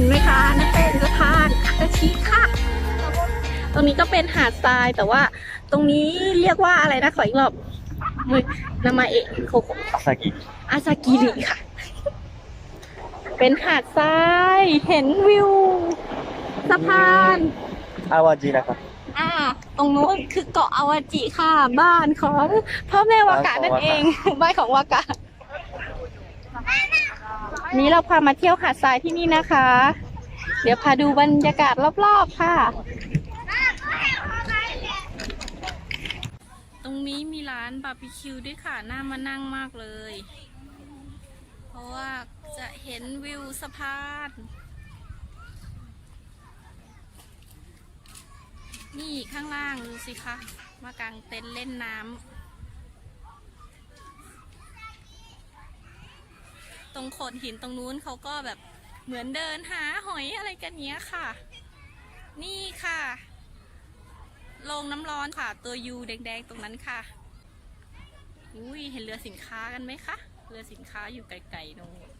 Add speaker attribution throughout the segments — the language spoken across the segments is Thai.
Speaker 1: ็นไหมคะนั่นเป็นสะพานอาตชิค่ะ ตรงนี้ก็เป็นหาดทรายแต่ว่า ตรงนี้เรียกว่าอะไรนะขออีกรอบนามาเอะโคโค
Speaker 2: อาซากิ
Speaker 1: อาซากิริค่ะ เป็นหาดทรายเห็นวิวสะพาน
Speaker 2: อาวาจินะครับ
Speaker 1: อ่า ตรงนู้นคือเกาะอาวาจิค่ะ บ้านของพ่อแม่วากานั่นเองบ้านของวากา นี้เราพามาเที่ยวหาดทรายที่นี่นะคะ เดี๋ยวพาดูบรรยากาศรอบๆค่ะ ตรงนี้มีร้านบาร์บีคิวด้วยค่ะ น่ามานั่งมากเลย เพราะว่าจะเห็นวิวสะพานนี่ข้างล่างดูสิคะ มากางเต็นท์เล่นน้ำ ตรงโขดหินตรงนู้นเขาก็แบบเหมือนเดินหาหอยอะไรกันเนี้ยค่ะ นี่ค่ะโรงน้ำร้อนค่ะ ตัวยูแดงๆตรงนั้นค่ะอุ้ยเห็นเรือสินค้ากันไหมคะเรือสินค้าอยู่ไกลๆตรงนู้น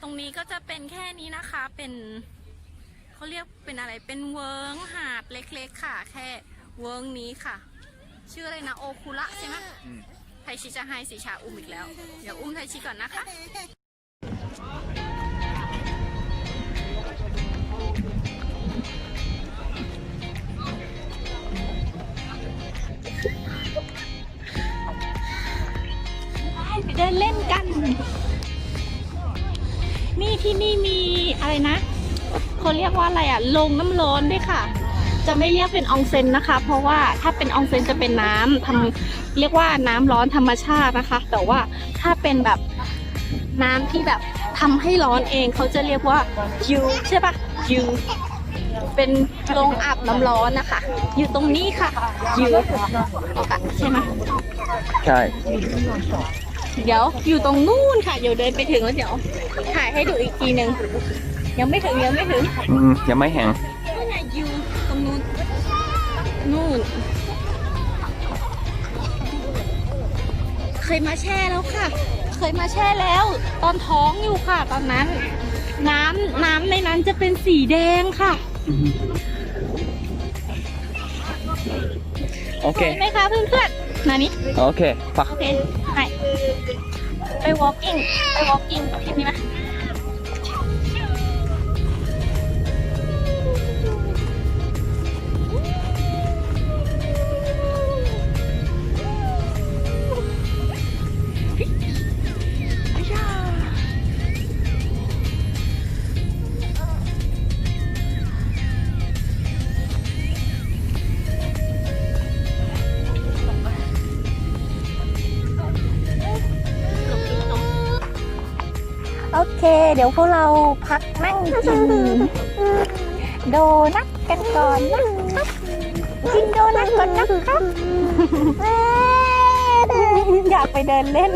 Speaker 1: ตรงนี้ก็จะเป็นแค่นี้นะคะ เป็นเขาเรียกเป็นอะไร เป็นเวิร์งหาดเล็กๆค่ะ แค่เวิร์งนี้ค่ะ ชื่ออะไรนะ โอคุระใช่ไหม ทชิจะให้สีชาอุ้มอีกแล้ว เดี๋ยวอุ้มไทชิก่อนนะคะ ไปเดินเล่นกัน นี่ที่นี่มีอะไรนะเขาเรียกว่าอะไรอะลงน้ำร้อนด้วยค่ะ จะไม่เรียกเป็นอองเซนนะคะ เพราะว่าถ้าเป็นอองเซนจะเป็นน้ำทำเรียกว่าน้ำร้อนธรรมชาตินะคะ แต่ว่าถ้าเป็นแบบน้ำที่แบบทำให้ร้อนเองเขาจะเรียกว่ายูใช่ปะยูเป็นโรงอาบน้ำร้อนนะคะ อยู่ตรงนี้ค่ะยูใช่ไหม
Speaker 2: ใช่
Speaker 1: เดี๋ยวอยู่ตรงนู่นค่ะ เดี๋ยวเดินไปถึงแล้วเดี๋ยวถ่ายให้ดูอีกทีหนึ่งยังไม่ถึงยังไม่ถึง
Speaker 2: ยังไม่แห้ง
Speaker 1: นู่น เคยมาแช่แล้วค่ะ เคยมาแช่แล้ว ตอนท้องอยู่ค่ะ ตอนนั้น น้ำน้ำในนั้นจะเป็นสีแดงค่ะ
Speaker 2: โอเค
Speaker 1: เห็นไหมคะเพื่อนๆมานี่
Speaker 2: โอเค ปัก
Speaker 1: โอเค ไป ไป walking ไป walking ที่นี่ไหม เดี๋ยวพวกเราพักนั่งกินโดนัทกันก่อนนะครับกินโดนัทก่อนนะครับอยากไปเดินเล่น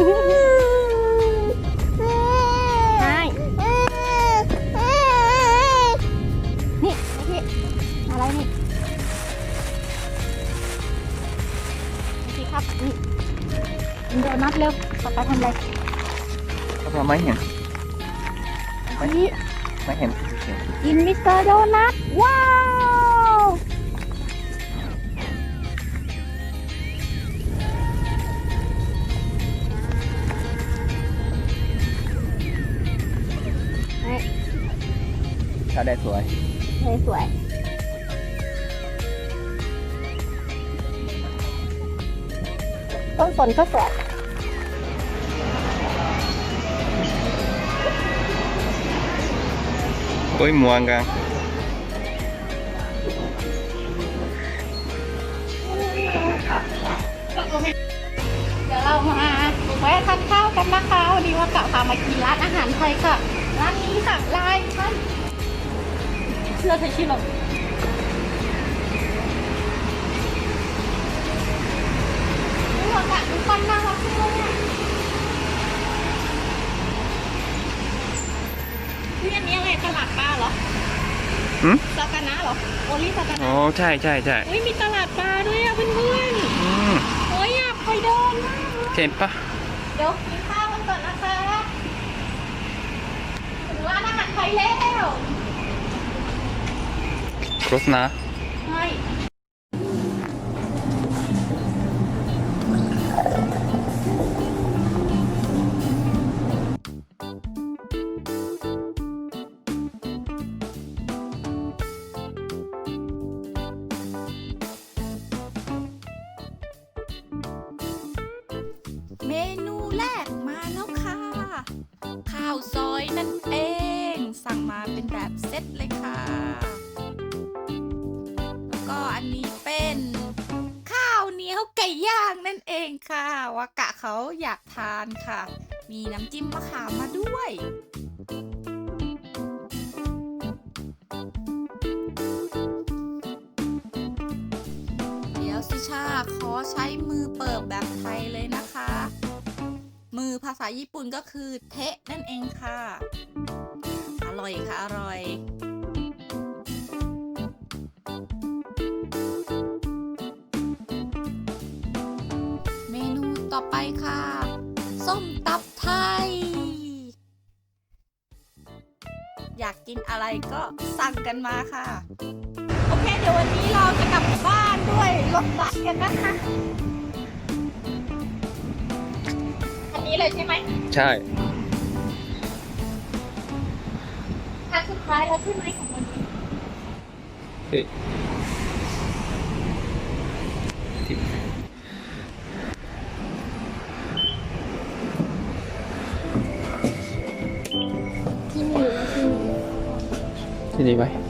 Speaker 1: ใช่นี่นี่อะไรนี่นี่ครับนี่กินโดนัทเร็วป๊าป๊าทำอะไร
Speaker 2: เราไม่เห็น
Speaker 1: นี่
Speaker 2: ไม่เห็น
Speaker 1: กินมิสเตอร์โดนัทว้าว
Speaker 2: ถ้าได้สวย
Speaker 1: สวยสวยต้นฝนก็สวย
Speaker 2: โอ้ยมวนกัน
Speaker 1: เดี๋ยวเรามาแวะทานข้าวกันนะคะวันนี้ว่ากะพามากินร้านอาหารไทยค่ะ ร้านนี้ค่ะลายท่านเชื่อเธอชื่อเราดูว่ากะดูปันน่ารักจังเลยนี่อันนี้อะไรตลาดปลา อื
Speaker 2: ม
Speaker 1: ซากานะเหรอโอลิสากานะ
Speaker 2: อ๋อใช่ใช่ใช่
Speaker 1: เฮ้ยมีตลาดปลาด้วยอะเพื่อน
Speaker 2: อืม
Speaker 1: ๆโอ้ยอยากไปเดินเลย
Speaker 2: เห็นปะ
Speaker 1: เดี๋ยวกินข้าวกันก่อนนะคะถึงร้านอาหารไทยแล้วครบนะ ใช่าวซอยนั่นเอง สั่งมาเป็นแบบเซตเลยค่ะ แล้วก็อันนี้เป็นข้าวเหนียวไก่ย่างนั่นเองค่ะวากะเขาอยากทานค่ะ มีน้ำจิ้มมะขามมาด้วยเดี๋ยวสุชาขอใช้มือเปิบแบบไทยเลย ภาษาญี่ปุ่นก็คือเทะนั่นเองค่ะ อร่อยค่ะ อร่อยเมนูต่อไปค่ะ ส้มตับไทย อยากกินอะไรก็สั่งกันมาค่ะ โอเค เดี๋ยววันนี้เราจะกลับบ้านด้วยรถบัสกันนะคะี้เลยใช่ไหม
Speaker 2: ใช่
Speaker 1: ทาสุดท้ายแล้วใช่ไหมของวันนี้ที่ที่
Speaker 2: ที่นี่ไป